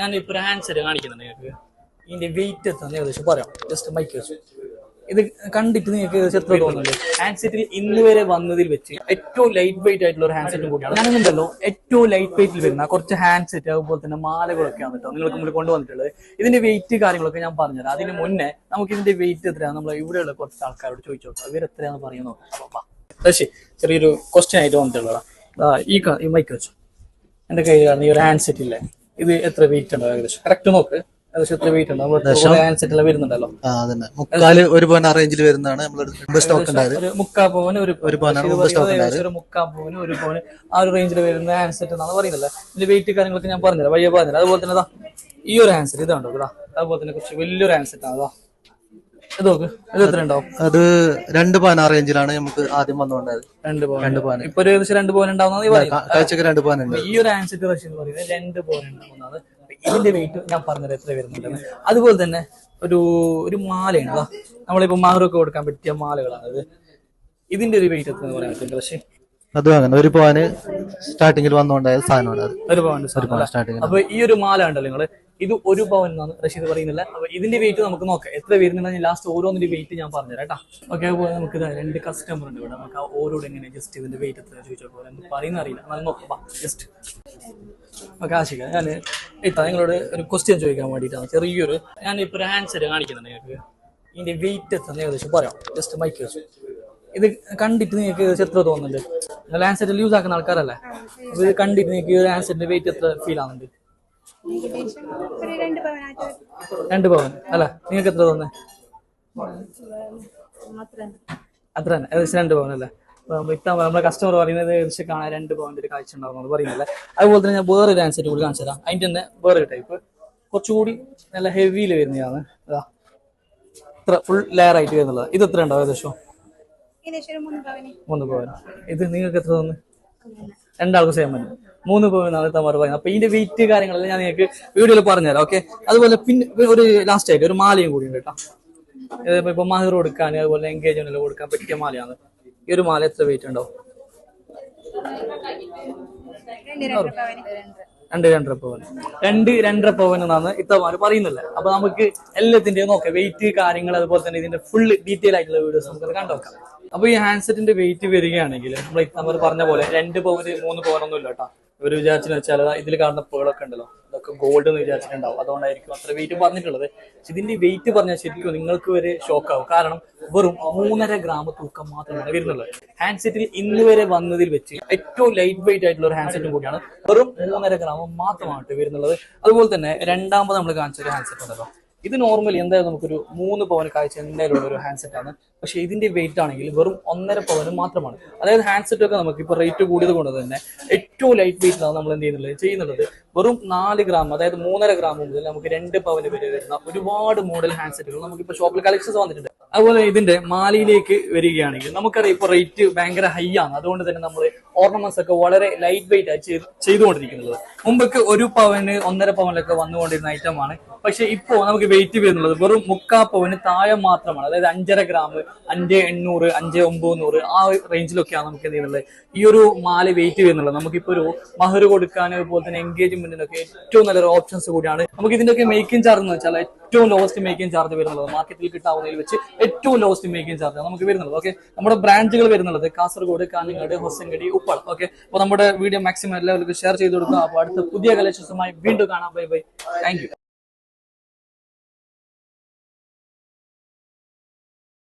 ഞാനിപ്പോ ഒരു സെറ്റ് കാണിക്കുന്നുണ്ട് നിങ്ങൾക്ക്. ഇതിന്റെ വെയിറ്റ് എത്താന്ന് ഏകദേശം പറയാം. ജസ്റ്റ് മൈക്ക് വെച്ചു. ഇത് കണ്ടിട്ട് നിങ്ങൾക്ക് എത്ര തോന്നുന്നുണ്ട്? ഹാൻഡ് സെറ്റിൽ ഇന്ന് വരെ വന്നതിൽ വെച്ച് ഏറ്റവും ലൈറ്റ് വെയിറ്റ് ആയിട്ടുള്ള ഒരു ഹാൻഡ് സെറ്റും കൂടിയാണ്. ഞാനുണ്ടല്ലോ ഏറ്റവും ലൈറ്റ് വെയിറ്റിൽ വരുന്ന കുറച്ച് ഹാൻഡ്സെറ്റ് അതുപോലെ തന്നെ മാലകളൊക്കെയാണ് കേട്ടോ നിങ്ങൾക്ക് മുമ്പിൽ കൊണ്ടുവന്നിട്ടുള്ളത്. ഇതിന്റെ വെയിറ്റ് കാര്യങ്ങളൊക്കെ ഞാൻ പറഞ്ഞുതരാം. അതിന് മുന്നേ നമുക്ക് ഇതിന്റെ വെയിറ്റ് എത്രയാണ് നമ്മൾ ഇവിടെയുള്ള കുറച്ച് ആൾക്കാരോട് ചോദിച്ചു നോക്കാം. ഇവർ എത്രയാണെന്ന് പറയുന്നു ശരി. ചെറിയൊരു ക്വസ്റ്റ്യൻ ആയിട്ട് വന്നിട്ടുള്ളതാ. ഈ മൈക്ക് വെച്ചു. എന്റെ കയ്യിലാണ് ഈ ഒരു ഹാൻഡ്സെറ്റ് ഇല്ലേ? ഇത് എത്ര വെയിറ്റ് ഉണ്ടോ ഏകദേശം? കറക്റ്റ് നോക്ക്. ഏകദേശം എത്ര വെയിറ്റ് ഉണ്ടോ? എല്ലാം വരുന്നുണ്ടല്ലോ. ആ അതന്നെ. മുക്കാൽ ഒരു പോയിന്റ് ആ റേഞ്ചിൽ വരുന്നതാണ്. നമ്മൾ സ്റ്റോക്ക് ഉണ്ടായത്. ഒരു മുക്കാ പവന് ഒരു ഒരു പവനാണ് ഏകദേശം ഒരു മുക്കാ പവന് ഒരു പവന് ആ ഒരു റേഞ്ചിൽ വരുന്ന എന്നാണ് പറയുന്നത്. ഇതിന്റെ വെയിറ്റ് കാര്യങ്ങളൊക്കെ ഞാൻ പറഞ്ഞുതരാം. വയ്യ പറഞ്ഞുതരാം. അതുപോലെ തന്നെ ഈ ഒരു ഹാൻഡ്സെറ്റ് ഇതാണ്ടോ ഇതാ അതുപോലെ തന്നെ കുറച്ച് വലിയൊരു ഹാൻഡ്സെറ്റ് ആണ് അതാ ഇത് നോക്ക്. ഇത് എത്ര ഉണ്ടാവും? അത് രണ്ട് പവൻ ആ റേഞ്ചിലാണ് നമുക്ക് ആദ്യം വന്നുകൊണ്ടത്. രണ്ട് പവൻ രണ്ട് പവൻ ഇപ്പൊ ഒരു ഏകദേശം രണ്ട് പവൻ ഉണ്ടാവുന്ന നീ പറയുന്നത് കാഴ്ചക്ക് രണ്ട് പവൻ ഉണ്ട്. ഈ ഒരു ആൻസെറ്റ് റഷ്യ എന്ന് പറയുന്നത് രണ്ട് പവൻ ഉണ്ടാവുന്നതാണ്. അപ്പൊ ഇതിന്റെ വെയിറ്റ് ഞാൻ പറഞ്ഞത് എത്ര വരുന്നുണ്ടെന്ന്. അതുപോലെ തന്നെ ഒരു ഒരു മാലയാണ്. നമ്മളിപ്പോ മാറൊക്കെ കൊടുക്കാൻ പറ്റിയ മാലകളാണ് ഇത് ഇതിന്റെ ഒരു വെയിറ്റ് എത്ര പറയാൻ പറ്റില്ല പക്ഷേ. അത് അങ്ങനെ. ഒരു പവന് സ്റ്റാർട്ടിങ്ങിൽ വന്നുകൊണ്ടായ സാധനമാണ് അത്. ഒരു പവൻ അപ്പൊ ഈ ഒരു മാല ഉണ്ടല്ലോ നിങ്ങൾ. ഇത് ഒരു പവൻ എന്നാണ് റഷീദ് പറയുന്നില്ല. അപ്പൊ ഇതിന്റെ വെയിറ്റ് നമുക്ക് നോക്കാം. എത്ര വരുന്നുണ്ടെന്ന് ലാസ്റ്റ് ഓരോന്നിന്റെ വെയിറ്റ് ഞാൻ പറഞ്ഞുതരാം കേട്ടോ. ഓക്കെ അതുപോലെ നമുക്ക് രണ്ട് കസ്റ്റമർ ഉണ്ട് ഇവിടെ. നമുക്ക് ആ ഓരോട് എങ്ങനെ ജസ്റ്റ് ഇതിന്റെ വെയിറ്റ് എത്ര ചോദിച്ചോളൂ എന്ത് പറയുന്ന അറിയില്ല. എന്നാൽ നോക്കാം. ജസ്റ്റ് ഓക്കെ ആശിക ഞാൻ ഇട്ടാ നിങ്ങളോട് ഒരു ക്വസ്റ്റ്യൻ ചോദിക്കാൻ വേണ്ടിയിട്ടാണ്. ചെറിയൊരു ഞാൻ ഇപ്പൊ ഒരു ആൻസർ കാണിക്കുന്നുണ്ട് നിങ്ങൾക്ക്. ഇതിന്റെ വെയിറ്റ് എത്ര ഏകദേശം പറയാം. ജസ്റ്റ് മൈക്ക് വെച്ചു. ഇത് കണ്ടിട്ട് നിങ്ങൾക്ക് ഏകദേശം എത്ര തോന്നുന്നുണ്ട്? നിങ്ങൾ ആൻസർ സെറ്റ് യൂസ് ആക്കുന്ന ആൾക്കാരല്ലേ? ഇത് കണ്ടിട്ട് നിങ്ങൾക്ക് ഈ ഒരു ആൻസറിന്റെ വെയിറ്റ് എത്ര ഫീൽ ആവുന്നുണ്ട്? രണ്ട് പവൻ അല്ല നിങ്ങൾക്ക് എത്ര തോന്നുന്നത് അത്ര തന്നെ ഏകദേശം രണ്ട് പവൻ അല്ലേ? ഇത്ത നമ്മുടെ കസ്റ്റമർ പറയുന്നത് ഏകദേശം കാണാൻ രണ്ട് പവന്റെ ഒരു കാഴ്ച ഉണ്ടാവുന്നു പറയുന്നില്ല? അതുപോലെ തന്നെ ഞാൻ വേറെ ഒരു ആൻസർ കൂടി കാണിച്ചു തരാം. അതിന്റെ തന്നെ വേറെ ടൈപ്പ് കുറച്ചുകൂടി നല്ല ഹെവിയിൽ വരുന്നതാണ്. അതാ ഇത്ര ഫുൾ ലെയർ ആയിട്ട് വരുന്നുള്ളത് ഇത് എത്ര ഉണ്ടാവും ഏകദേശം മൂന്ന് പവൻ. ഇത് നിങ്ങൾക്ക് എത്ര തോന്നുന്നു? രണ്ടാൾക്കും സെയിം തന്നെ മൂന്ന് പോയി ആണ് തമാർ പറയുന്നത്. അപ്പൊ ഇതിന്റെ വെയിറ്റ് കാര്യങ്ങളെല്ലാം ഞാൻ നിങ്ങൾക്ക് വീഡിയോയിൽ പറഞ്ഞുതരാം ഓക്കെ അതുപോലെ പിന്നെ ഒരു ലാസ്റ്റ് ആയിട്ട് ഒരു മാലയും കൂടി ഉണ്ട് കേട്ടോ. ഇപ്പൊ മഹർ കൊടുക്കാൻ അതുപോലെ എൻഗേജ്മെന്റിൽ കൊടുക്കാൻ പറ്റിയ മാലയാണ്. ഈ ഒരു മാല എത്ര വെയിറ്റ് ഉണ്ടോ രണ്ട് രണ്ടര പവൻ. രണ്ട് രണ്ടര പവൻ എന്നാണ് ഇത്തമാര് പറയുന്നില്ല അപ്പൊ നമുക്ക് എല്ലാത്തിന്റെയും നോക്കാം. വെയിറ്റ് കാര്യങ്ങൾ അതുപോലെ തന്നെ ഇതിന്റെ ഫുൾ ഡീറ്റെയിൽ ആയിട്ടുള്ള വീഡിയോസ് നമുക്ക് കണ്ടുനോക്കാം. അപ്പൊ ഈ ഹാൻഡ്സെറ്റിന്റെ വെയിറ്റ് വരികയാണെങ്കിൽ നമ്മൾ നമ്മൾ പറഞ്ഞ പോലെ രണ്ട് പവന് മൂന്ന് പവനൊന്നും ഇല്ല കേട്ടോ ഇവർ വിചാരിച്ചെന്ന് വെച്ചാൽ ഇതിൽ കാണുന്ന പേളൊക്കെ ഉണ്ടല്ലോ. ഇതൊക്കെ ഗോൾഡ് എന്ന് വിചാരിച്ചിട്ടുണ്ടാവും. അതുകൊണ്ടായിരിക്കും അത്ര വെയിറ്റ് പറഞ്ഞിട്ടുള്ളത്. ഇതിന്റെ വെയിറ്റ് പറഞ്ഞാൽ ശരിക്കും നിങ്ങൾക്ക് വരെ ഷോക്ക് ആവും. കാരണം വെറും മൂന്നര ഗ്രാം തൂക്കം മാത്രമാണ് വരുന്നുള്ളത് ഹാൻഡ്സെറ്റിൽ ഇന്ന് വരെ വന്നതിൽ വെച്ച് ഏറ്റവും ലൈറ്റ് വെയിറ്റ് ആയിട്ടുള്ള ഒരു ഹാൻഡ്സെറ്റും കൂടിയാണ് വെറും മൂന്നര ഗ്രാം മാത്രമാണ് വരുന്നുള്ളത്. അതുപോലെ തന്നെ രണ്ടാമത് നമ്മൾ കാണിച്ച ഒരു ഹാൻഡ്സെറ്റ് ഉണ്ടല്ലോ. ഇത് നോർമലി എന്തായാലും നമുക്കൊരു മൂന്ന് പവന് കാഴ്ച എന്തായാലും ഉള്ള ഒരു ഹാൻഡ്സെറ്റ് ആണ്. പക്ഷെ ഇതിന്റെ വെയിറ്റ് ആണെങ്കിൽ വെറും ഒന്നര പവന് മാത്രമാണ്. അതായത് ഹാൻഡ്സെറ്റ് ഒക്കെ നമുക്ക് ഇപ്പോൾ റേറ്റ് കൂടിയത് കൊണ്ട് തന്നെ ഏറ്റവും ലൈറ്റ് വെയിറ്റിലാണ് നമ്മൾ എന്ത് ചെയ്യുന്നുള്ളത് ചെയ്യുന്നുള്ളത് വെറും നാല് ഗ്രാം അതായത് മൂന്നര ഗ്രാം മുതൽ നമുക്ക് രണ്ട് പവന് വരെ വരുന്ന ഒരുപാട് മോഡൽ ഹാൻഡ്സെറ്റുകൾ നമുക്ക് നമുക്കിപ്പോൾ ഷോപ്പിൽ കളക്ഷൻസ് വന്നിട്ടുണ്ട്. അതുപോലെ ഇതിന്റെ മാലയിലേക്ക് വരികയാണെങ്കിൽ നമുക്കറിയാം ഇപ്പൊ റേറ്റ് ഭയങ്കര ഹൈ ആണ്. അതുകൊണ്ട് തന്നെ നമ്മൾ ഓർണമെന്റ്സ് ഒക്കെ വളരെ ലൈറ്റ് വെയിറ്റ് ആയി ചെയ്ത് ചെയ്തുകൊണ്ടിരിക്കുന്നത്. മുമ്പൊക്കെ ഒരു പവന് ഒന്നര പവനിലൊക്കെ വന്നുകൊണ്ടിരുന്ന ആണ്. പക്ഷെ ഇപ്പോ നമുക്ക് വെയിറ്റ് വരുന്നുള്ളത് വെറും മുക്കാ പവന് താഴെ മാത്രമാണ്. അതായത് അഞ്ചര ഗ്രാം അഞ്ച് എണ്ണൂറ് അഞ്ച് ഒമ്പത് ആ റേഞ്ചിലൊക്കെയാണ് നമുക്ക് എന്ത് ചെയ്യുന്നത്? ഈ ഒരു മാല വെയിറ്റ് വരുന്നുള്ളത് നമുക്കിപ്പോ ഒരു മഹർ കൊടുക്കാൻ അതുപോലെ തന്നെ എൻഗേജ്മെന്റിനൊക്കെ ഏറ്റവും നല്ലൊരു ഓപ്ഷൻസ് കൂടിയാണ്. നമുക്ക് ഇതിന്റെയൊക്കെ മേക്കിംഗ് ചാർജ് എന്ന് വെച്ചാൽ ഏറ്റവും ലോവസ്റ്റ് മേക്കിംഗ് ചാർജ് വരുന്നത് മാർക്കറ്റിൽ കിട്ടാവുന്നതിൽ വെച്ച് ഏറ്റവും ലോവസ്റ്റ് മേക്കിംഗ് ചാർജ് നമുക്ക് വരുന്നത് ഓക്കെ നമ്മുടെ ബ്രാഞ്ചുകൾ വരുന്നുള്ളത്. കാസർഗോഡ് കാഞ്ഞങ്ങാട് ഹൊസങ്കടി ഉപ്പൾ ഓക്കെ അപ്പൊ നമ്മുടെ വീഡിയോ മാക്സിമം എല്ലാവർക്കും ഷെയർ ചെയ്ത് കൊടുക്കുക. അപ്പൊ അടുത്ത പുതിയ കളക്ഷൻസുമായി വീണ്ടും കാണാം. Bye bye thank